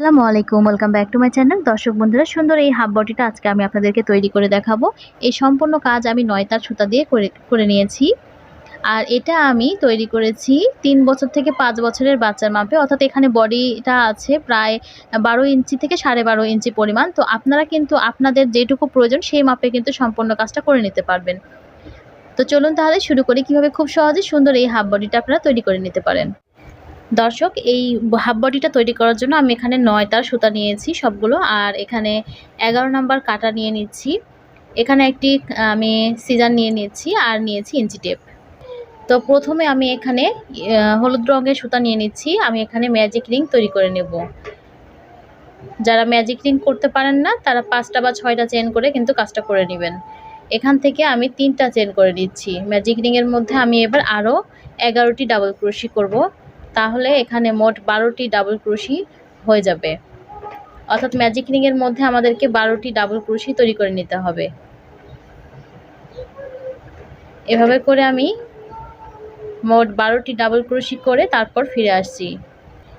আসসালামু আলাইকুম welcome back to my channel দর্শক বন্ধুরা, সুন্দর এই হাফ বডিটা আজকে আমি আপনাদেরকে তৈরি করে দেখাবো। এই সম্পূর্ণ কাজ আমি নয়তার সুতা দিয়ে করে করে নিয়েছি। আর এটা আমি তৈরি করেছি তিন বছর থেকে পাঁচ বছরের বাচ্চার মাপে। অর্থাৎ এখানে বডিটা আছে প্রায় বারো ইঞ্চি থেকে সাড়ে বারো ইঞ্চি পরিমাণ। তো আপনারা কিন্তু আপনাদের যেটুকু প্রয়োজন, সেই মাপে কিন্তু সম্পূর্ণ কাজটা করে নিতে পারবেন। তো চলুন তাহলে শুরু করি। কীভাবে খুব সহজে সুন্দর এই হাফ বডিটা আপনারা তৈরি করে নিতে পারেন। দর্শক, এই হাফ বডিটা তৈরি করার জন্য আমি এখানে নয় তার সুতা নিয়েছি সবগুলো। আর এখানে এগারো নাম্বার কাটা নিয়ে নিচ্ছি। এখানে একটি, আমি সিজার নিয়ে নিয়েছি আর নিয়েছি ইঞ্চি টেপ। তো প্রথমে আমি এখানে হলুদ রঙের সুতা নিয়ে নিচ্ছি। আমি এখানে ম্যাজিক রিং তৈরি করে নেব। যারা ম্যাজিক রিং করতে পারেন না, তারা পাঁচটা বা ছয়টা চেন করে কিন্তু কাজটা করে নেবেন। এখান থেকে আমি তিনটা চেন করে নিচ্ছি। ম্যাজিক রিংয়ের মধ্যে আমি এবার আরও এগারোটি ডাবল ক্রোশি করব। তাহলে এখানে মোট বারোটি ডাবল ক্রোশি হয়ে যাবে। অর্থাৎ ম্যাজিক রিংয়ের মধ্যে আমাদেরকে বারোটি ডাবল ক্রোশি তৈরি করে নিতে হবে। এভাবে করে আমি মোট বারোটি ডাবল ক্রোশি করে তারপর ফিরে আসছি।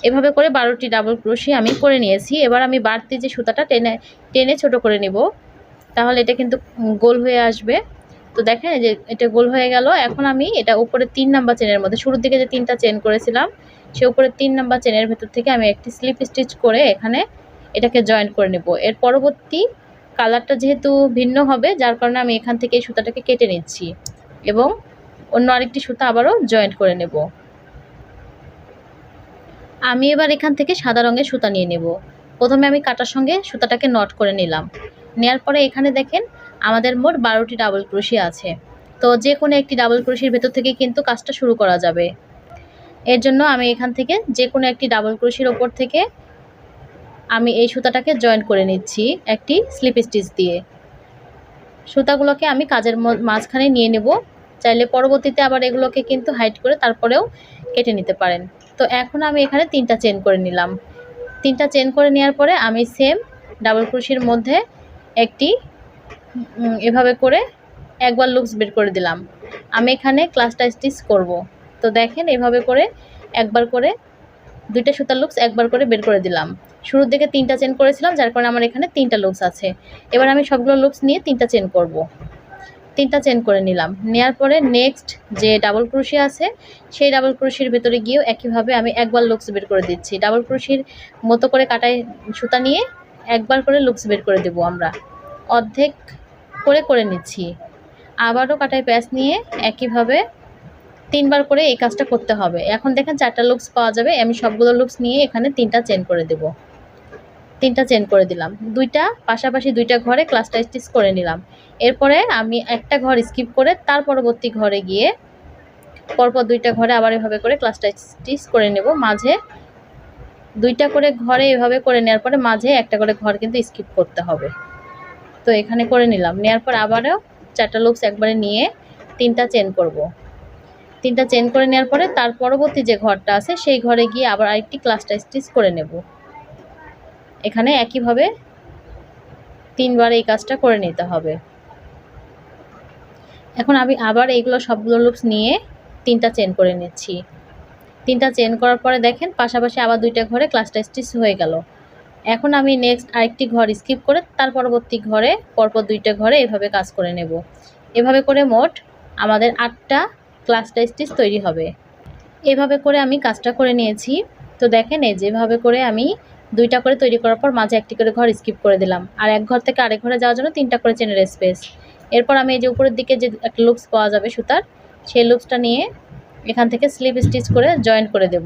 এভাবে করে বারোটি ডাবল ক্রোশি আমি করে নিয়েছি। এবার আমি বাড়তি যে সুতাটা টেনে টেনে ছোট করে নেব, তাহলে এটা কিন্তু গোল হয়ে আসবে। তো দেখেন যে এটা গোল হয়ে গেল। এখন আমি এটা উপরে তিন নাম্বার চেনের মধ্যে, শুরুর দিকে যে তিনটা চেন করেছিলাম, সে উপরে তিন নাম্বার চেনের ভেতর থেকে আমি একটি স্লিপ স্টিচ করে এখানে এটাকে জয়েন্ট করে নেব। এর পরবর্তী কালারটা যেহেতু ভিন্ন হবে, যার কারণে আমি এখান থেকে এই সুতাটাকে কেটে নিচ্ছি এবং অন্য আরেকটি সুতা আবারও জয়েন্ট করে নেব। আমি এবার এখান থেকে সাদা রঙের সুতা নিয়ে নেব। প্রথমে আমি কাটার সঙ্গে সুতাটাকে নট করে নিলাম। নেওয়ার পরে এখানে দেখেন আমাদের মোট বারোটি ডাবল ক্রোশি আছে। তো যে কোনো একটি ডাবল ক্রোশির ভেতর থেকে কিন্তু কাজটা শুরু করা যাবে। এর জন্য আমি এখান থেকে যে কোনো একটি ডাবল ক্রোশির ওপর থেকে আমি এই সুতাটাকে জয়েন করে নিচ্ছি একটি স্লিপ স্টিচ দিয়ে। সুতাগুলোকে আমি কাজের মাঝখানে নিয়ে নেব। চাইলে পরবর্তীতে আবার এগুলোকে কিন্তু হাইট করে তারপরেও কেটে নিতে পারেন। তো এখন আমি এখানে তিনটা চেন করে নিলাম। তিনটা চেন করে নেওয়ার পরে আমি সেম ডাবল ক্রোশির মধ্যে একটি এভাবে করে একবার লুকস বের করে দিলাম। আমি এখানে ক্লাসটা স্টিচ করব। তো দেখেন এভাবে করে একবার করে দুইটা সুতার লুকস একবার করে বের করে দিলাম। শুরুর দিকে তিনটা চেন করেছিলাম, যার কারণে আমার এখানে তিনটা লুকস আছে। এবার আমি সবগুলো লুকস নিয়ে তিনটা চেন করব। তিনটা চেন করে নিলাম। নেয়ার পরে নেক্সট যে ডাবল ক্রুশি আছে, সেই ডাবল ক্রুশির ভেতরে গিয়েও একইভাবে আমি একবার লুকস বের করে দিচ্ছি। ডাবল ক্রুশির মতো করে কাটাই সুতা নিয়ে একবার করে লুকস বের করে দেবো আমরা। অর্ধেক করে করে নিচ্ছি। আবারও কাটাই প্যাঁচ নিয়ে একইভাবে তিনবার করে এই কাজটা করতে হবে। এখন দেখেন চারটা লুকস পাওয়া যাবে, আমি সবগুলো লুকস নিয়ে এখানে তিনটা চেন করে দেব। তিনটা চেন করে দিলাম। দুইটা, পাশাপাশি দুইটা ঘরে ক্লাসটা স্টিচ করে নিলাম। এরপরে আমি একটা ঘর স্কিপ করে তার পরবর্তী ঘরে গিয়ে পরপর দুইটা ঘরে আবার এভাবে করে ক্লাসটা স্টিচ করে নেব। মাঝে দুইটা করে ঘরে এভাবে করে নেওয়ার পরে মাঝে একটা করে ঘর কিন্তু স্কিপ করতে হবে। তো এখানে করে নিলাম। নেওয়ার পর আবারও চারটা লুকস একবারে নিয়ে তিনটা চেন করব। তিনটা চেন করে নেওয়ার পরে তার পরবর্তী যে ঘরটা আছে, সেই ঘরে গিয়ে আবার আরেকটি ক্লাসটা স্টিচ করে নেব। এখানে একইভাবে তিনবার এই কাজটা করে নিতে হবে। এখন আমি আবার এইগুলো সবগুলো লুকস নিয়ে তিনটা চেন করে নিচ্ছি। তিনটা চেন করার পরে দেখেন, পাশাপাশি আবার দুইটা ঘরে ক্লাসটা স্টিচ হয়ে গেল। এখন আমি নেক্সট আরেকটি ঘর স্কিপ করে তার পরবর্তী ঘরে, পরপর দুইটা ঘরে এভাবে কাজ করে নেব। এভাবে করে মোট আমাদের আটটা ক্লাসটা স্টিচ তৈরি হবে। এভাবে করে আমি কাজটা করে নিয়েছি। তো দেখেন এই যেভাবে করে আমি দুইটা করে তৈরি করার পর মাঝে একটি করে ঘর স্কিপ করে দিলাম। আর এক ঘর থেকে আরেক ঘরে যাওয়ার জন্য তিনটা করে চেনের স্পেস এরপর আমি এই যে উপরের দিকে যে একটা লুকস পাওয়া যাবে সুতার, সেই লুকসটা নিয়ে এখান থেকে স্লিপ স্টিচ করে জয়েন করে দেব।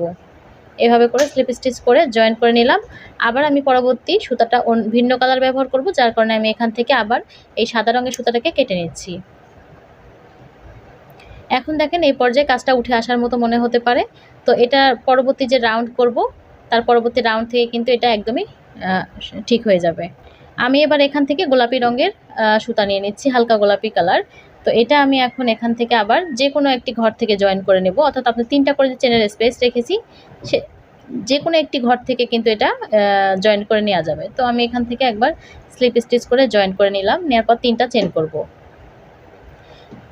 এভাবে করে স্লিপ স্টিচ করে জয়েন করে নিলাম। আবার আমি পরবর্তী সুতাটা ভিন্ন কালার ব্যবহার করব, যার কারণে আমি এখান থেকে আবার এই সাদা রঙের সুতাটাকে কেটে নিচ্ছি। এখন দেখেন এই পর্যায়ে কাজটা উঠে আসার মতো মনে হতে পারে। তো এটা পরবর্তী যে রাউন্ড করব, তার পরবর্তী রাউন্ড থেকে কিন্তু এটা একদমই ঠিক হয়ে যাবে। আমি এবার এখান থেকে গোলাপি রঙের সুতা নিয়ে নিচ্ছি, হালকা গোলাপি কালার তো এটা আমি এখন এখান থেকে আবার যে কোনো একটি ঘর থেকে জয়েন করে নেব। অর্থাৎ আপনি তিনটা করে যে চেনের স্পেস রেখেছি সে যে কোনো একটি ঘর থেকে কিন্তু এটা জয়েন করে নেওয়া যাবে। তো আমি এখান থেকে একবার স্লিপ স্টিচ করে জয়েন করে নিলাম। নেওয়ার পর তিনটা চেন করব।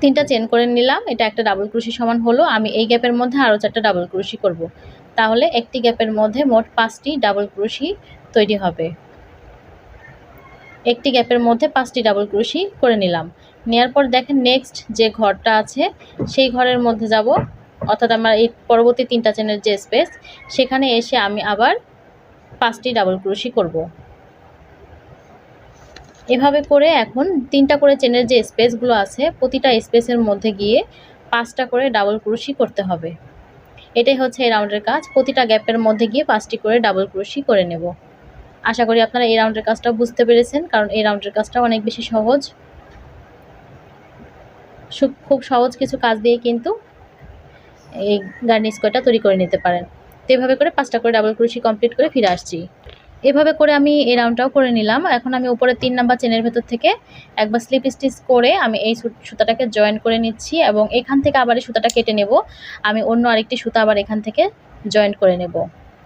তিনটা চেন করে নিলাম। এটা একটা ডাবল ক্রুশি সমান হলো। আমি এই গ্যাপের মধ্যে আরও চারটা ডাবল ক্রুশি করব। তাহলে একটি গ্যাপের মধ্যে মোট পাঁচটি ডাবল ক্রুশি তৈরি হবে। একটি গ্যাপের মধ্যে পাঁচটি ডাবল ক্রোশি করে নিলাম। নেওয়ার পর দেখেন নেক্সট যে ঘরটা আছে, সেই ঘরের মধ্যে যাব। অর্থাৎ আমার এই পরবর্তী তিনটা চেনের যে স্পেস সেখানে এসে আমি আবার পাঁচটি ডাবল ক্রোশি করব। এভাবে করে এখন তিনটা করে চেনের যে স্পেসগুলো আছে, প্রতিটা স্পেসের মধ্যে গিয়ে পাঁচটা করে ডাবল ক্রোশি করতে হবে। এটাই হচ্ছে এই রাউন্ডের কাজ। প্রতিটা গ্যাপের মধ্যে গিয়ে পাঁচটি করে ডাবল ক্রোশি করে নেব। আশা করি আপনারা এই রাউন্ডের কাজটা বুঝতে পেরেছেন, কারণ এই রাউন্ডের কাজটা অনেক বেশি সহজ। খুব সহজ কিছু কাজ দিয়ে কিন্তু এই গার্নিশ কয়টা তৈরি করে নিতে পারেন। তো এভাবে করে পাঁচটা করে ডাবল ক্রুশি কমপ্লিট করে ফিরে আসছি। এভাবে করে আমি এই রাউন্ডটাও করে নিলাম। এখন আমি উপরে তিন নাম্বার চেনের ভেতর থেকে একবার স্লিপ স্টিচ করে আমি এই সুতাটাকে জয়েন করে নিচ্ছি এবং এখান থেকে আবার এই সুতাটা কেটে নেব। আমি অন্য আরেকটি সুতা আবার এখান থেকে জয়েন করে নেব।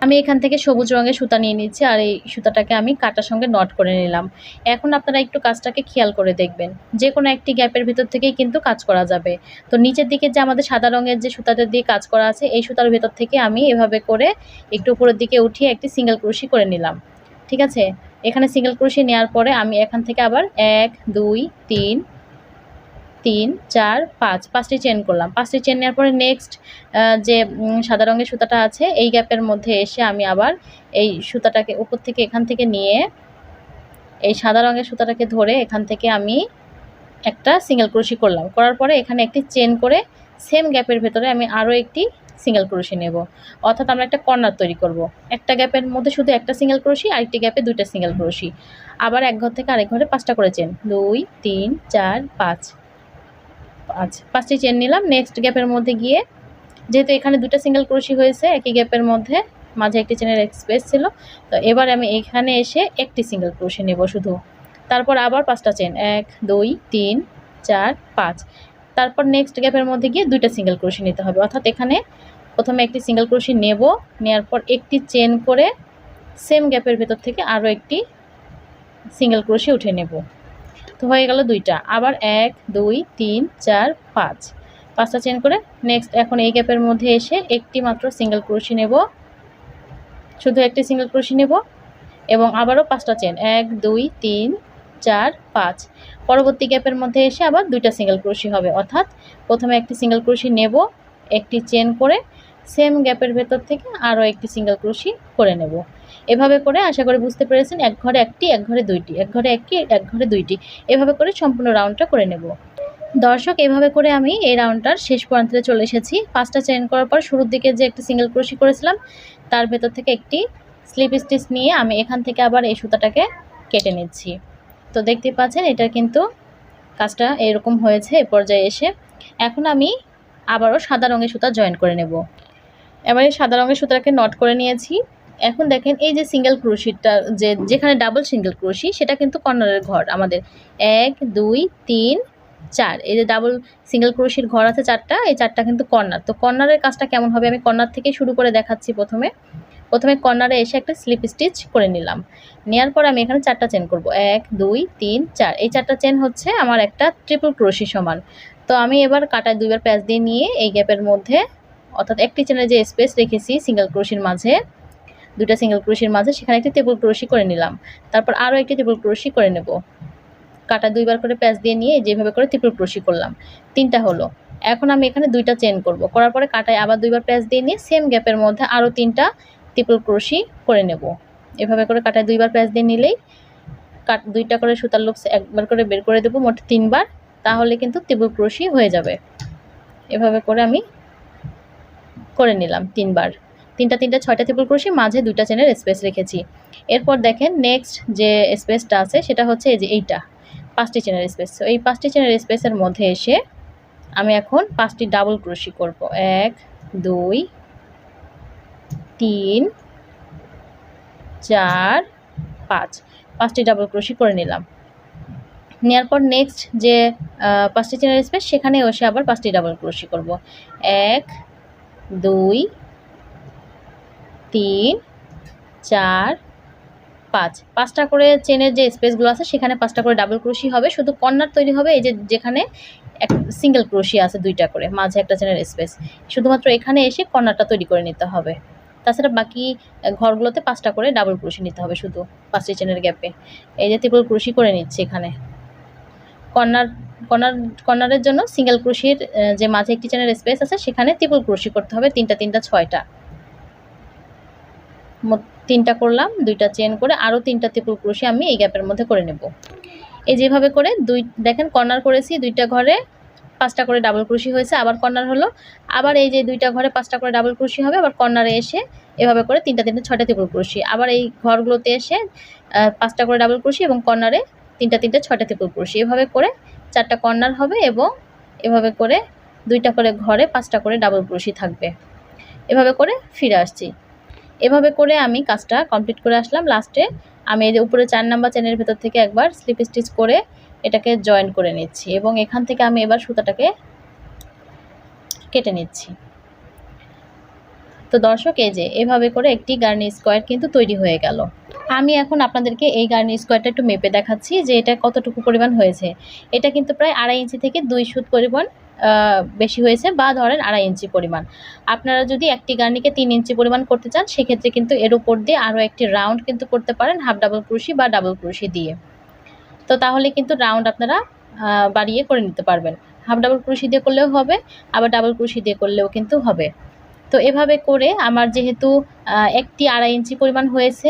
আমি এখান থেকে সবুজ রঙের সুতা নিয়ে নিচ্ছি আর এই সুতাটাকে আমি কাটার সঙ্গে নট করে নিলাম। এখন আপনারা একটু কাজটাকে খেয়াল করে দেখবেন। যে কোনো একটি গ্যাপের ভিতর থেকেই কিন্তু কাজ করা যাবে। তো নিচের দিকে যে আমাদের সাদা রঙের যে সুতাটা দিয়ে কাজ করা আছে, এই সুতার ভেতর থেকে আমি এভাবে করে একটু উপরের দিকে উঠিয়ে একটি সিঙ্গেল ক্রোশি করে নিলাম। ঠিক আছে? এখানে সিঙ্গেল ক্রোশি নেওয়ার পরে আমি এখান থেকে আবার এক, দুই, তিন তিন, চার, পাঁচ, পাঁচটি চেন করলাম। পাঁচটি চেন নেওয়ার পরে নেক্সট যে সাদা রঙের সুতাটা আছে, এই গ্যাপের মধ্যে এসে আমি আবার এই সুতাটাকে উপর থেকে এখান থেকে নিয়ে এই সাদা রঙের সুতাটাকে ধরে এখান থেকে আমি একটা সিঙ্গেল ক্রোশি করলাম। করার পরে এখানে একটি চেন করে সেম গ্যাপের ভেতরে আমি আরও একটি সিঙ্গেল ক্রোশি নেব। অর্থাৎ আমরা একটা কর্নার তৈরি করব। একটা গ্যাপের মধ্যে শুধু একটা সিঙ্গেল ক্রোশি আরেকটি গ্যাপে দুইটা সিঙ্গেল ক্রোশি আবার এক ঘর থেকে আরেক ঘরে পাঁচটা করে চেন দুই, তিন, চার, পাঁচ। পাঁচ পাঁচটি চেন নিলাম। নেক্সট গ্যাপের মধ্যে গিয়ে, যেহেতু এখানে দুটো সিঙ্গেল ক্রোশি হয়েছে, একই গ্যাপের মধ্যে মাঝে একটি চেনের এক্সপ্রেস ছিল। তো এবার আমি এখানে এসে একটি সিঙ্গেল ক্রোশি নেব শুধু। তারপর আবার পাঁচটা চেন এক, দুই, তিন, চার, পাঁচ। তারপর নেক্সট গ্যাপের মধ্যে গিয়ে দুইটা সিঙ্গেল ক্রোশি নিতে হবে। অর্থাৎ এখানে প্রথমে একটি সিঙ্গেল ক্রোশি নেব নেওয়ার পর একটি চেন করে সেম গ্যাপের ভেতর থেকে আরও একটি সিঙ্গেল ক্রোশি উঠে নেব। হয়ে গেল দুইটা। আবার এক, দুই, তিন, চার, পাঁচ। পাঁচটা চেন করে নেক্সট এখন এই গ্যাপের মধ্যে এসে একটি মাত্র সিঙ্গেল ক্রোশি নেব। শুধু একটি সিঙ্গেল ক্রোশি নেব এবং আবারও পাঁচটা চেন। এক, দুই, তিন, চার, পাঁচ। পরবর্তী গ্যাপের মধ্যে এসে আবার দুইটা সিঙ্গেল ক্রোশি হবে। অর্থাৎ প্রথমে একটি সিঙ্গেল ক্রোশি নেব, একটি চেন করে সেম গ্যাপের ভেতর থেকে আরও একটি সিঙ্গেল ক্রোশি করে নেব। এভাবে করে আশা করে বুঝতে পেরেছেন, এক ঘরে একটি, এক ঘরে দুইটি, এক ঘরে একটি, এক ঘরে দুইটি। এভাবে করে সম্পূর্ণ রাউন্ডটা করে নেব। দর্শক, এভাবে করে আমি এই রাউন্ডটার শেষ প্রান্তে চলে এসেছি। পাঁচটা চেন করার পর শুরুর দিকে যে একটি সিঙ্গেল ক্রোশি করেছিলাম, তার ভেতর থেকে একটি স্লিপ স্টিচ নিয়ে আমি এখান থেকে আবার এই সুতাটাকে কেটে নিচ্ছি। তো দেখতে পাচ্ছেন এটা কিন্তু কাজটা এরকম হয়েছে, এ পর্যায়ে এসে। এখন আমি আবারও সাদা রঙের সুতা জয়েন করে নেব। এবারে সাদা রঙের সুতাটাকে নট করে নিয়েছি। এখন দেখেন এই যে সিঙ্গেল ক্রোশিটা যে যেখানে ডাবল সিঙ্গেল ক্রোশি সেটা কিন্তু কর্নারের ঘর আমাদের। এক, দুই, তিন, চার। এই যে ডাবল সিঙ্গেল ক্রোশির ঘর আছে চারটা, এই চারটা কিন্তু কর্নার। তো কর্নারের কাজটা কেমন হবে? আমি কর্নার থেকে শুরু করে দেখাচ্ছি প্রথমে। প্রথমে কর্নারে এসে একটা স্লিপ স্টিচ করে নিলাম। নেওয়ার পর আমি এখানে চারটা চেন করব। এক, দুই, তিন, চার। এই চারটা চেন হচ্ছে আমার একটা ট্রিপল ক্রোশি সমান। তো আমি এবার কাটায় দুইবার প্যাচ দিয়ে নিয়ে এই গ্যাপের মধ্যে, অর্থাৎ একটি চেনের যে স্পেস রেখেছি সিঙ্গেল ক্রোশির মাঝে দুটা সিঙ্গেল ক্রোশির মাঝে, সেখানে একটি টেবিল ক্রোশি করে নিলাম। তারপর আরও একটি টেবিল ক্রোশি করে নেব। কাটা দুইবার করে প্যাচ দিয়ে নিয়ে যেভাবে করে ত্রিপুল ক্রোশি করলাম। তিনটা হলো। এখন আমি এখানে দুইটা চেন করব। করার পরে কাটায় আবার দুইবার প্যাচ দিয়ে নিয়ে সেম গ্যাপের মধ্যে আরও তিনটা ত্রিপুল ক্রোশি করে নেব। এভাবে করে কাটায় দুইবার প্যাচ দিয়ে নিলেই কাট, দুইটা করে সুতার লুকস একবার করে বের করে দেবো মোট তিনবার। তাহলে কিন্তু ত্রিপুল ক্রোশি হয়ে যাবে। এভাবে করে আমি করে নিলাম তিনবার। তিনটা তিনটা, ছয়টা ত্রিপুল ক্রোশি মাঝে দুইটা চেনের স্পেস রেখেছি। এরপর দেখেন নেক্সট যে স্পেসটা আছে, সেটা হচ্ছে এই যে এইটা, পাঁচটি চেনের স্পেস তো এই পাঁচটি চেনের স্পেসের মধ্যে এসে আমি এখন পাঁচটি ডাবল ক্রোশি করব। এক, দুই, তিন, চার, পাঁচ। পাঁচটি ডাবল ক্রোশি করে নিলাম। নেওয়ার পর নেক্সট যে পাঁচটি চেনের স্পেস সেখানে এসে আবার পাঁচটি ডাবল ক্রোশি করব। এক, দুই তিন, চার, পাঁচ। পাঁচটা করে চেনের যে স্পেসগুলো আছে, সেখানে পাঁচটা করে ডাবল ক্রোশি হবে। শুধু কর্নার তৈরি হবে, এই যে যেখানে এক সিঙ্গেল ক্রোশি আছে দুইটা করে, মাঝে একটা চেনের স্পেস শুধুমাত্র এখানে এসে কর্নারটা তৈরি করে নিতে হবে। তাছাড়া বাকি ঘরগুলোতে পাঁচটা করে ডাবল ক্রোশি নিতে হবে শুধু, পাঁচটি চেনের গ্যাপে এই যে ট্রিপল ক্রোশি করে নিচ্ছে এখানে। কর্নার কর্নার, কর্নারের জন্য সিঙ্গেল ক্রোশির যে মাঝে একটি চেনের স্পেস আছে, সেখানে ট্রিপল ক্রোশি করতে হবে তিনটা তিনটা, ছয়টা। তিনটা করলাম, দুইটা চেন করে আরও তিনটা ট্রিপল ক্রোশি আমি এই গ্যাপের মধ্যে করে নেব। এই যেভাবে করে দুই, দেখেন কর্নার করেছি, দুইটা ঘরে পাঁচটা করে ডাবল ক্রোশি হয়েছে, আবার কর্নার হলো, আবার এই যে দুইটা ঘরে পাঁচটা করে ডাবল ক্রোশি হবে, আবার কর্নারে এসে এভাবে করে তিনটা তিনটা, ছয়টা ট্রিপল ক্রোশি আবার এই ঘরগুলোতে এসে পাঁচটা করে ডাবল ক্রোশি এবং কর্নারে তিনটা তিনটা, ছয়টা ট্রিপল ক্রোশি এভাবে করে চারটা কর্নার হবে এবং এভাবে করে দুইটা করে ঘরে পাঁচটা করে ডাবল ক্রোশি থাকবে। এভাবে করে ফিরে আসছি। এভাবে করে আমি কাজটা কমপ্লিট করে আসলাম লাস্টে আমি এই যে উপরে চার নাম্বার চেনের ভেতর থেকে একবার স্লিপ স্টিচ করে এটাকে জয়েন করে নিচ্ছি এবং এখান থেকে আমি এবার সুতাটাকে কেটে নিচ্ছি। তো দর্শক, এই যে এভাবে করে একটি গার্নি স্কোয়ার কিন্তু তৈরি হয়ে গেল। আমি এখন আপনাদেরকে এই গার্নি স্কোয়ারটা একটু মেপে দেখাচ্ছি যে এটা কতটুকু পরিমাণ হয়েছে। এটা কিন্তু প্রায় আড়াই ইঞ্চি থেকে দুই সুত পরিমাণ বেশি হয়েছে বা ধরেন আড়াই ইঞ্চি পরিমাণ। আপনারা যদি একটি গার্নিকে তিন ইঞ্চি পরিমাণ করতে চান, সেক্ষেত্রে কিন্তু এর উপর দিয়ে আরও একটি রাউন্ড কিন্তু করতে পারেন, হাফ ডাবল ক্রুশি বা ডাবল ক্রুশি দিয়ে। তো তাহলে কিন্তু রাউন্ড আপনারা বাড়িয়ে করে নিতে পারবেন। হাফ ডাবল ক্রুশি দিয়ে করলেও হবে, আবার ডাবল ক্রুশি দিয়ে করলেও কিন্তু হবে। তো এভাবে করে আমার যেহেতু একটি আড়াই ইঞ্চি পরিমাণ হয়েছে,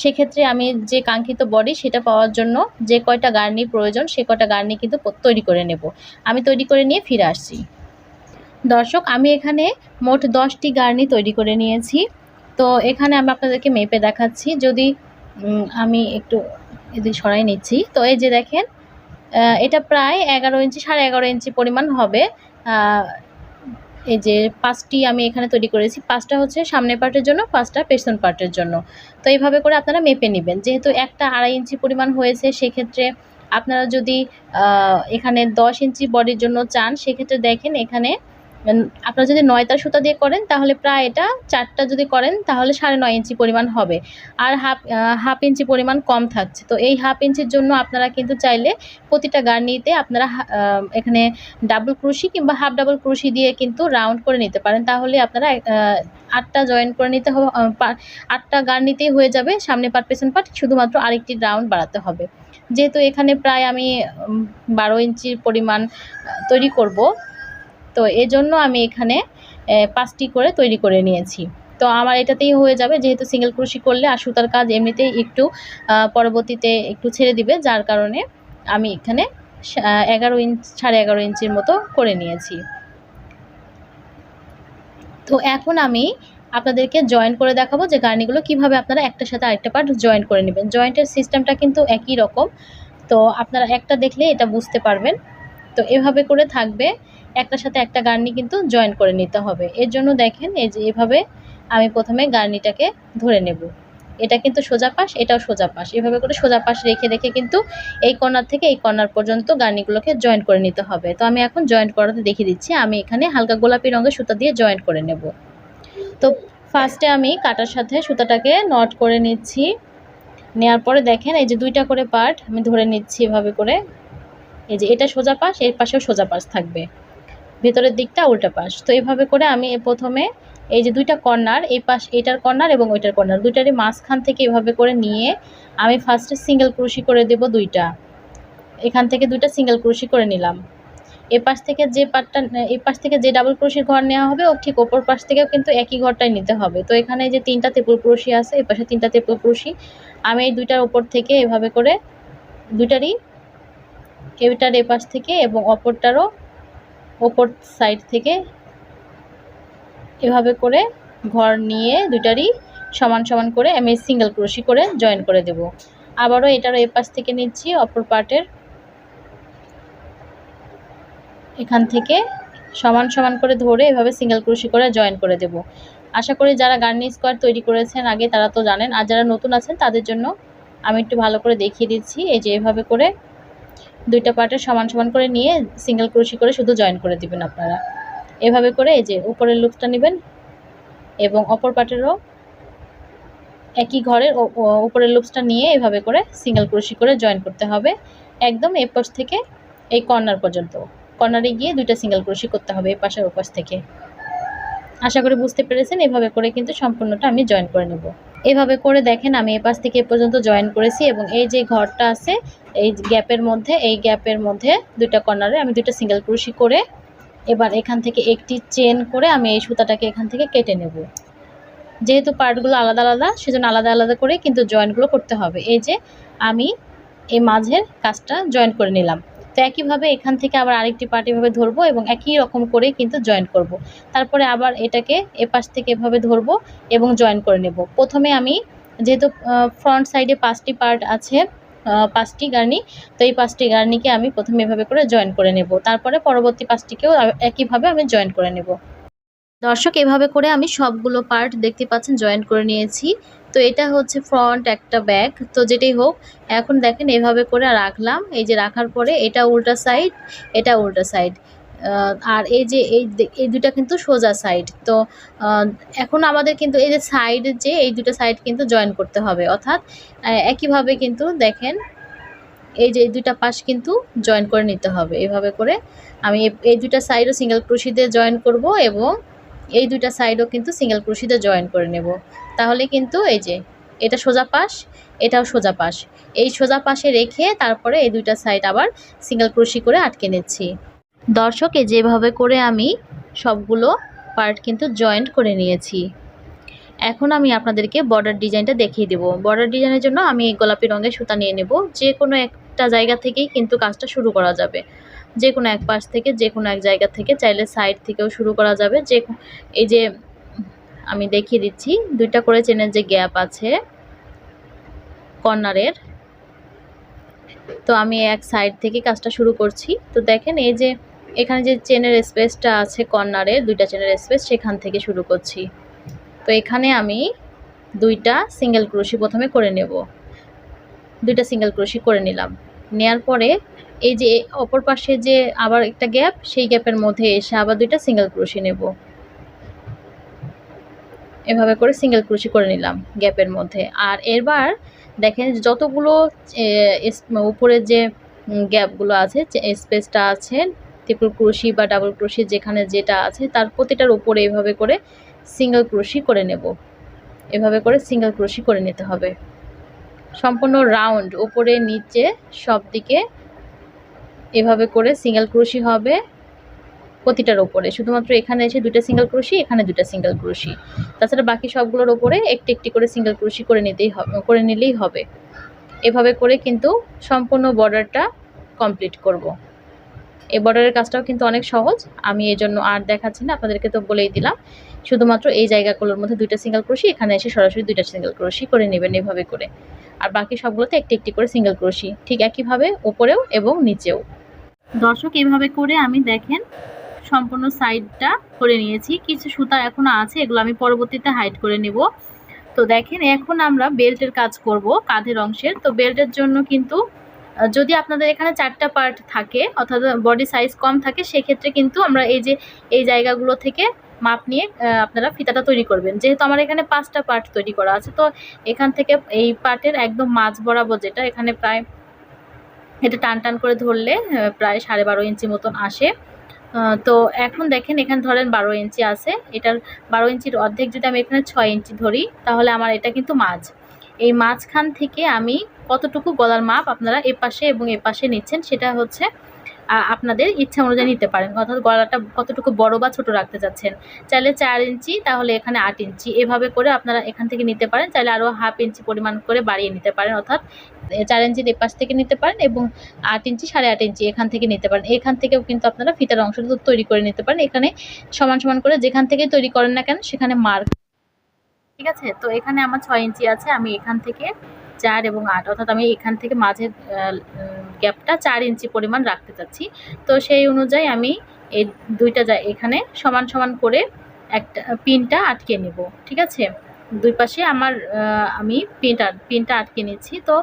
সেক্ষেত্রে আমি যে কাঙ্ক্ষিত বডি সেটা পাওয়ার জন্য যে কয়টা গার্নি প্রয়োজন, সে কয়টা গার্নি কিন্তু তৈরি করে নেব। আমি তৈরি করে নিয়ে ফিরে আসছি। দর্শক, আমি এখানে মোট দশটি গার্নি তৈরি করে নিয়েছি। তো এখানে আমি আপনাদেরকে মেপে দেখাচ্ছি। যদি আমি একটু এদিক সরাই নিচ্ছি। তো এই যে দেখেন এটা প্রায় এগারো ইঞ্চি, সাড়ে এগারো ইঞ্চি পরিমাণ হবে। এই যে পাঁচটি আমি এখানে তৈরি করেছি, পাঁচটা হচ্ছে সামনের পার্টের জন্য, পাঁচটা পেছন পার্টের জন্য। তো এইভাবে করে আপনারা মেপে নেবেন। যেহেতু একটা আড়াই ইঞ্চি পরিমাণ হয়েছে, সেক্ষেত্রে আপনারা যদি এখানে দশ ইঞ্চি বডির জন্য চান, সেক্ষেত্রে দেখেন এখানে আপনারা যদি নয়টা সুতা দিয়ে করেন, তাহলে প্রায় এটা চারটা যদি করেন, তাহলে সাড়ে নয় ইঞ্চি পরিমাণ হবে। আর হাফ হাফ ইঞ্চি পরিমাণ কম থাকছে। তো এই হাফ ইঞ্চির জন্য আপনারা কিন্তু চাইলে প্রতিটা গার্নিতে আপনারা এখানে ডাবল ক্রুশি কিংবা হাফ ডাবল ক্রুশি দিয়ে কিন্তু রাউন্ড করে নিতে পারেন। তাহলে আপনারা আটটা জয়েন করে নিতে হবে আটটা গার্নিতেই হয়ে যাবে সামনে পার্ট পেছন পার্ট শুধুমাত্র আরেকটি রাউন্ড বাড়াতে হবে। যেহেতু এখানে প্রায় আমি বারো ইঞ্চির পরিমাণ তৈরি করব তো এজন্য আমি এখানে পাঁচটি করে তৈরি করে নিয়েছি। তো আমার এটাতেই হয়ে যাবে, যেহেতু সিঙ্গেল ক্রুশি করলে আর সুতার কাজ এমনিতেই একটু পরবর্তীতে একটু ছেড়ে দিবে, যার কারণে আমি এখানে এগারো ইঞ্চ সাড়ে এগারো ইঞ্চির মতো করে নিয়েছি। তো এখন আমি আপনাদেরকে জয়েন করে দেখাবো যে গার্নিগুলো কীভাবে আপনারা একটার সাথে আরেকটা পার্ট জয়েন করে নেবেন। জয়েন্টের সিস্টেমটা কিন্তু একই রকম। তো আপনারা একটা দেখলে এটা বুঝতে পারবেন। তো এভাবে করে থাকবে। একটার সাথে একটা গার্নি কিন্তু জয়েন করে নিতে হবে। এর জন্য দেখেন, এই যে এভাবে আমি প্রথমে গার্নিটাকে ধরে নেব। এটা কিন্তু সোজা পাশ, এটাও সোজা পাশ। এভাবে করে সোজা পাশ রেখে রেখে কিন্তু এই কর্নার থেকে এই কর্নার পর্যন্ত গার্নিগুলোকে জয়েন করে নিতে হবে। তো আমি এখন জয়েন্ট করাতে দেখিয়ে দিচ্ছি। আমি এখানে হালকা গোলাপি রঙের সুতা দিয়ে জয়েন্ট করে নেব। তো ফার্স্টে আমি কাটার সাথে সুতাটাকে নট করে নিচ্ছি। নেওয়ার পরে দেখেন, এই যে দুইটা করে পার্ট আমি ধরে নিচ্ছি এভাবে করে। এই যে এটা সোজা পাশ, এর পাশেও সোজা পাশ থাকবে। ভেতরের দিকটা উল্টা পাশ। তো এভাবে করে আমি এ প্রথমে এই যে দুইটা কর্নার, এই পাশ এটার কর্নার এবং ওইটার কর্নার, দুইটারই মাঝখান থেকে এভাবে করে নিয়ে আমি ফার্স্টে সিঙ্গেল ক্রুশি করে দেব দুইটা। এখান থেকে দুইটা সিঙ্গেল ক্রুশি করে নিলাম। এ পাশ থেকে যে পার্টটা এই পাশ থেকে যে ডাবল ক্রুশির ঘর নেওয়া হবে, ও ঠিক ওপর পাশ থেকেও কিন্তু একই ঘরটাই নিতে হবে। তো এখানে যে তিনটা তেপুল ক্রুশি আছে এই পাশে তিনটা তেপুল ক্রুশি আমি এই দুইটার ওপর থেকে এভাবে করে দুইটারই এইটার এপাশ থেকে এবং অপরটারও ওপর সাইড থেকে এভাবে করে ঘর নিয়ে দুইটারই সমান সমান করে আমি সিঙ্গেল ক্রোশি করে জয়েন করে দেব। আবারও এটারও এপাশ থেকে নিচ্ছি, অপর পার্টের এখান থেকে সমান সমান করে ধরে এভাবে সিঙ্গেল ক্রোশি করে জয়েন করে দেব। আশা করি যারা গার্নি স্কোয়ার তৈরি করেছেন আগে তারা তো জানেন, আর যারা নতুন আছেন তাদের জন্য আমি একটু ভালো করে দেখিয়ে দিচ্ছি, এই যে এভাবে করে দুইটা পার্টের সমান সমান করে নিয়ে সিঙ্গেল ক্রোশি করে শুধু জয়েন করে দিবেন আপনারা। এভাবে করে এই যে উপরের লুকটা নেবেন এবং অপর পার্টেরও একই ঘরের উপরের লুপসটা নিয়ে এভাবে করে সিঙ্গেল ক্রোশি করে জয়েন করতে হবে। একদম এই পাশ থেকে এই কর্নার পর্যন্ত। কর্নারে গিয়ে দুইটা সিঙ্গেল ক্রোশি করতে হবে এই পাশের ওপাশ থেকে। আশা করি বুঝতে পেরেছেন। এভাবে করে কিন্তু সম্পূর্ণটা আমি জয়েন করে নেব। এভাবে করে দেখেন, আমি এ পাশ থেকে এ পর্যন্ত জয়েন করেছি এবং এই যে ঘরটা আছে, এই গ্যাপের মধ্যে, এই গ্যাপের মধ্যে দুইটা কর্নারে আমি দুইটা সিঙ্গেল ক্রুশি করে এবার এখান থেকে একটি চেন করে আমি এই সুতাটাকে এখান থেকে কেটে নেব। যেহেতু পার্টগুলো আলাদা আলাদা, সেজন্য আলাদা আলাদা করে কিন্তু জয়েন্টগুলো করতে হবে। এই যে আমি এই মাঝের কাজটা জয়েন করে নিলাম। তো একইভাবে এখান থেকে আবার আরেকটি পার্ট এভাবে ধরবো এবং একই রকম করে কিন্তু জয়েন করব। তারপরে আবার এটাকে এপাশ থেকে এভাবে ধরবো এবং জয়েন করে নেব। প্রথমে আমি যেহেতু ফ্রন্ট সাইডে পাঁচটি পার্ট আছে পাঁচটি গার্নি, তো এই পাঁচটি গার্নিকে আমি প্রথমে এভাবে করে জয়েন করে নেব। তারপরে পরবর্তী পাঁচটিকেও একইভাবে আমি জয়েন করে নেব। দর্শক, এভাবে করে আমি সবগুলো পার্ট দেখতে পাচ্ছেন জয়েন করে নিয়েছি। তো এটা হচ্ছে ফ্রন্ট একটা ব্যাগ তো যেটাই হোক, এখন দেখেন এভাবে করে রাখলাম। এই যে রাখার পরে এটা উল্টা সাইড এটা উল্টা সাইড আর এই যে এই এই দুটা কিন্তু সোজা সাইড তো এখন আমাদের কিন্তু এই যে সাইড যে, এই দুটো সাইড কিন্তু জয়েন করতে হবে। অর্থাৎ একইভাবে কিন্তু দেখেন, এই যে এই দুইটা পাশ কিন্তু জয়েন করে নিতে হবে। এভাবে করে আমি এই দুইটা সাইডও সিঙ্গেল ক্রুশি দিয়ে জয়েন করব এবং এই দুইটা সাইডও কিন্তু সিঙ্গেল ক্রুশি দিয়ে জয়েন করে নেব। তাহলে কিন্তু এই যে, এটা সোজা পাশ, এটাও সোজা পাশ। এই সোজা পাশে রেখে তারপরে এই দুইটা সাইড আবার সিঙ্গেল ক্রুশি করে আটকে নিচ্ছি। দর্শক যেভাবে করে আমি সবগুলো পার্ট কিন্তু জয়েন্ট করে নিয়েছি। এখন আমি আপনাদেরকে বর্ডার ডিজাইনটা দেখিয়ে দেবো। বর্ডার ডিজাইনের জন্য আমি এই গোলাপি রঙের সুতা নিয়ে নেব। যে কোনো একটা জায়গা থেকেই কিন্তু কাজটা শুরু করা যাবে। যে কোনো এক পাশ থেকে যে কোনো এক জায়গা থেকে চাইলে সাইড থেকেও শুরু করা যাবে। যে এই যে আমি দেখিয়ে দিচ্ছি, দুইটা করে চেনের যে গ্যাপ আছে কর্নারের তো আমি এক সাইড থেকে কাজটা শুরু করছি। তো দেখেন এই যে এখানে যে চেনের স্পেসটা আছে কর্নারে দুইটা চেনের স্পেস সেখান থেকে শুরু করছি। তো এখানে আমি দুইটা সিঙ্গেল ক্রোশি প্রথমে করে নেব। দুইটা সিঙ্গেল ক্রোশি করে নিলাম। নেয়ার পরে এই যে অপর পাশে যে আবার একটা গ্যাপ, সেই গ্যাপের মধ্যে এসে আবার দুইটা সিঙ্গেল ক্রোশি নেব। এভাবে করে সিঙ্গেল ক্রোশি করে নিলাম গ্যাপের মধ্যে। আর এবার দেখেন যতগুলো উপরে যে গ্যাপগুলো আছে স্পেসটা আছে ট্রিপল ক্রোশি বা ডাবল ক্রোশি যেখানে যেটা আছে, তার প্রতিটার উপরে এভাবে করে সিঙ্গেল ক্রোশি করে নেব। এভাবে করে সিঙ্গেল ক্রোশি করে নিতে হবে। সম্পূর্ণ রাউন্ড উপরে, নিচে সব দিকে এভাবে করে সিঙ্গেল ক্রোশি হবে প্রতিটার ওপরে শুধুমাত্র এখানে এসে দুটো সিঙ্গেল ক্রোশি এখানে দুটো সিঙ্গেল ক্রোশি তাছাড়া বাকি সবগুলোর ওপরে একটি একটি করে সিঙ্গেল ক্রোশি করে নিতেই হবে করে নিলেই হবে। এভাবে করে কিন্তু সম্পূর্ণ বর্ডারটা কমপ্লিট করব। এই বর্ডারের কাজটাও কিন্তু অনেক সহজ। আমি এই জন্য আর দেখাচ্ছি না, আপনাদেরকে তো বলেই দিলাম। শুধুমাত্র এই জায়গাগুলোর মধ্যে দুইটা সিঙ্গেল ক্রোশি এখানে এসে সরাসরি দুইটা সিঙ্গেল ক্রোশি করে নেবেন এভাবে করে। আর বাকি সবগুলোতে একটি একটি করে সিঙ্গেল ক্রোশি ঠিক একইভাবে উপরেও এবং নিচেও। দর্শক এইভাবে করে আমি দেখেন সম্পূর্ণ সাইডটা করে নিয়েছি। কিছু সুতা এখনও আছে, এগুলো আমি পরবর্তীতে হাইড করে নেব। তো দেখেন, এখন আমরা বেল্টের কাজ করব, কাঁধের অংশের। তো বেল্টের জন্য কিন্তু যদি আপনাদের এখানে চারটা পার্ট থাকে, অর্থাৎ বডি সাইজ কম থাকে, সেক্ষেত্রে কিন্তু আমরা এই যে, এই জায়গাগুলো থেকে মাপ নিয়ে আপনারা ফিতাটা তৈরি করবেন। যেহেতু আমার এখানে পাঁচটা পার্ট তৈরি করা আছে, তো এখান থেকে এই পার্টের একদম মাঝ বরাবর যেটা, এখানে প্রায় এটা টান টান করে ধরলে প্রায় সাড়ে বারো ইঞ্চি মতন আসে। তো এখন দেখেন, এখানে ধরেন বারো ইঞ্চি আছে। এটার বারো ইঞ্চির অর্ধেক যদি আমি এখানে ছয় ইঞ্চি ধরি, তাহলে আমার এটা কিন্তু মাছ এই মাঝখান থেকে আমি কতটুকু গলার মাপ আপনারা এ পাশে এবং এ পাশে নিচ্ছেন, সেটা হচ্ছে আপনাদের ইচ্ছা অনুযায়ী নিতে পারেন। অর্থাৎ গলাটা কতটুকু বড় বা ছোট রাখতে চাচ্ছেন। চাইলে চার ইঞ্চি, তাহলে এখানে আট ইঞ্চি। এভাবে করে আপনারা এখান থেকে নিতে পারেন। চাইলে আরও হাফ ইঞ্চি পরিমাণ করে বাড়িয়ে নিতে পারেন। অর্থাৎ চার ইঞ্চির এপাশ থেকে নিতে পারেন এবং আট ইঞ্চি, সাড়ে আট ইঞ্চি এখান থেকে নিতে পারেন। এখান থেকেও কিন্তু আপনারা ফিতার অংশটা তৈরি করে নিতে পারেন। এখানে সমান সমান করে যেখান থেকে তৈরি করেন না কেন, সেখানে মার্ক। ঠিক আছে? তো এখানে আমার ছয় ইঞ্চি আছে। আমি এখান থেকে চার এবং আট, অর্থাৎ আমি এখান থেকে মাঝের গ্যাপটা চার ইঞ্চি পরিমাণ রাখতে চাচ্ছি। তো সেই অনুযায়ী আমি এই দুইটা এখানে সমান সমান করে একটা, পিনটা আটকে নেব, ঠিক আছে? দুই পাশে আমার আমি পিনটা পিনটা আটকে নিচ্ছি। তো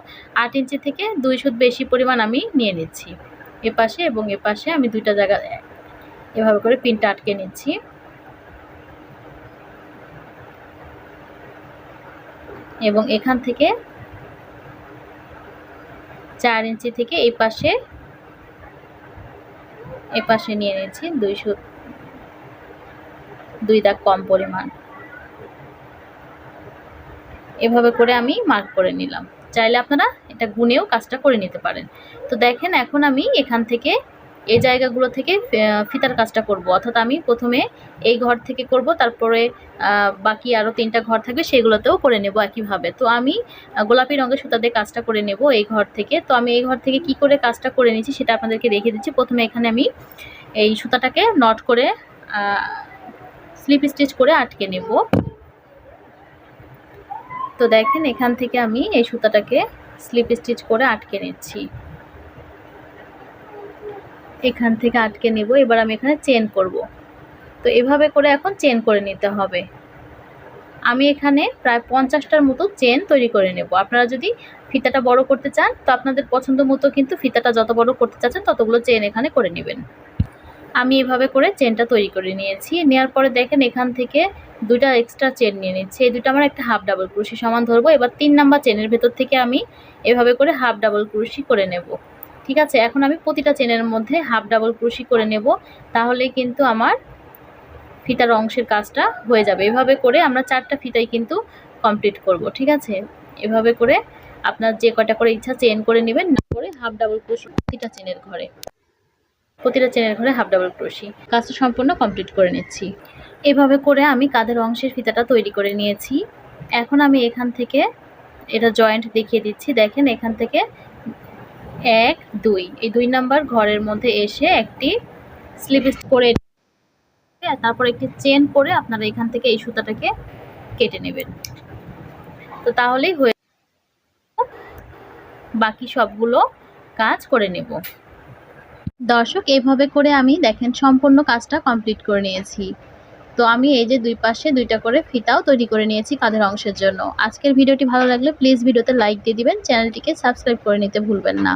আট ইঞ্চি থেকে দুই সুদ বেশি পরিমাণ আমি নিয়ে নিচ্ছি, এ পাশে এবং এ পাশে আমি দুইটা জায়গা এভাবে করে পিনটা আটকে নিচ্ছি। এবং এখান থেকে চার ইঞ্চি থেকে এই পাশে এই পাশে নিয়ে নিয়েছি দুইশো, দুই দাগ কম পরিমাণ। এভাবে করে আমি মার্ক করে নিলাম। চাইলে আপনারা এটা গুনেও কাজটা করে নিতে পারেন। তো দেখেন, এখন আমি এখান থেকে এই জায়গাগুলো থেকে ফিতার কাজটা করব। অর্থাৎ আমি প্রথমে এই ঘর থেকে করব, তারপরে বাকি আরও তিনটা ঘর থাকবে, সেগুলোতেও করে নেব একইভাবে। তো আমি গোলাপি রঙের সুতা দিয়ে কাজটা করে নেব এই ঘর থেকে। তো আমি এই ঘর থেকে কি করে কাজটা করে নিচ্ছি সেটা আপনাদেরকে দেখিয়ে দিচ্ছি। প্রথমে এখানে আমি এই সুতাটাকে নট করে স্লিপ স্টিচ করে আটকে নেব। তো দেখেন এখান থেকে আমি এই সুতাটাকে স্লিপ স্টিচ করে আটকে নিচ্ছি। এখান থেকে আটকে নেব, এবার আমি এখানে চেন করব। তো এভাবে করে এখন চেন করে নিতে হবে। আমি এখানে প্রায় পঞ্চাশটার মতো চেন তৈরি করে নেব। আপনারা যদি ফিতাটা বড় করতে চান, তো আপনাদের পছন্দ মতো কিন্তু ফিতাটা যত বড় করতে চাচ্ছেন, ততগুলো চেন এখানে করে নেবেন। আমি এভাবে করে চেনটা তৈরি করে নিয়েছি। নেওয়ার পরে দেখেন এখান থেকে দুইটা এক্সট্রা চেন নিয়ে নিচ্ছি। এই দুটো আমার একটা হাফ ডাবল ক্রুশি সমান ধরবো। এবার তিন নাম্বার চেনের ভেতর থেকে আমি এভাবে করে হাফ ডাবল ক্রুশি করে নেব। ঠিক আছে? এখন আমি প্রতিটা চেনের মধ্যে হাফ ডাবল ক্রুশি করে নেব, তাহলে কিন্তু আমার ফিতার অংশের কাজটা হয়ে যাবে। এভাবে করে আমরা চারটা ফিতাই কিন্তু কমপ্লিট করব, ঠিক আছে? এভাবে করে আপনার যে কটা করে ইচ্ছা চেন করে নেবেন, না করে হাফ ডাবল ক্রুশি প্রতিটা চেনের ঘরে। প্রতিটা চেনের ঘরে হাফ ডাবল ক্রোশি কাজটা সম্পূর্ণ কমপ্লিট করে নিচ্ছি। এভাবে করে আমি কাঁধের অংশের ফিতাটা তৈরি করে নিয়েছি। এখন আমি এখান থেকে এটা জয়েন্ট দেখিয়ে দিচ্ছি। দেখেন এখান থেকে এক, দুই। এই দুই নাম্বার ঘরের মধ্যে এসে একটি স্লিপ করে তারপর একটি চেন করে আপনারা এখান থেকে এই সুতাটাকে কেটে নেবেন। তো তাহলেই হয়ে বাকি সবগুলো কাজ করে নেব। দর্শক, এইভাবে করে আমি দেখেন সম্পূর্ণ কাজটা কমপ্লিট করে নিয়েছি। তো আমি এই যে দুই পাশে দুইটা করে ফিতাও তৈরি করে নিয়েছি কাঁধের অংশের জন্য। আজকের ভিডিওটি ভালো লাগলে প্লিজ ভিডিওতে লাইক দিয়ে দিবেন, চ্যানেলটিকে সাবস্ক্রাইব করে নিতে ভুলবেন না।